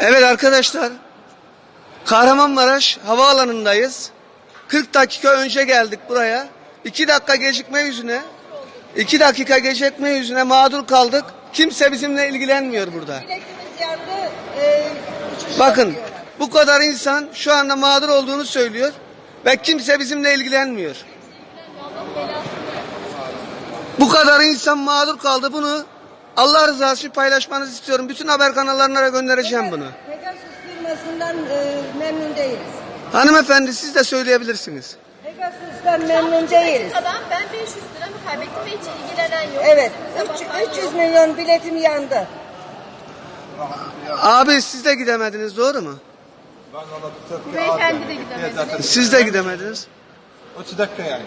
Evet arkadaşlar. Kahramanmaraş havaalanındayız. 40 dakika önce geldik buraya. 2 dakika gecikme yüzüne 2 dakika gecikme yüzüne mağdur kaldık. Kimse bizimle ilgilenmiyor burada. Yandı. E, Bakın bu kadar insan şu anda mağdur olduğunu söylüyor ve kimse bizimle ilgilenmiyor. Bu kadar insan mağdur kaldı bunu Allah rızası için paylaşmanızı istiyorum. Bütün haber kanallarına göndereceğim bunu. Pegasus firmasından e, memnun değiliz. Hanımefendi siz de söyleyebilirsiniz. Pegasus'tan memnun değiliz. Adam ben 500 lira mı kaybettim ve hiç ilgilenen yok. Evet. Sabahtan üç- 300 yok. milyon biletim yandı. Abi siz de gidemediniz doğru mu? Ben ona tutup Beyefendi de gidemedi. Siz de gidemediniz. 30 dakika yani.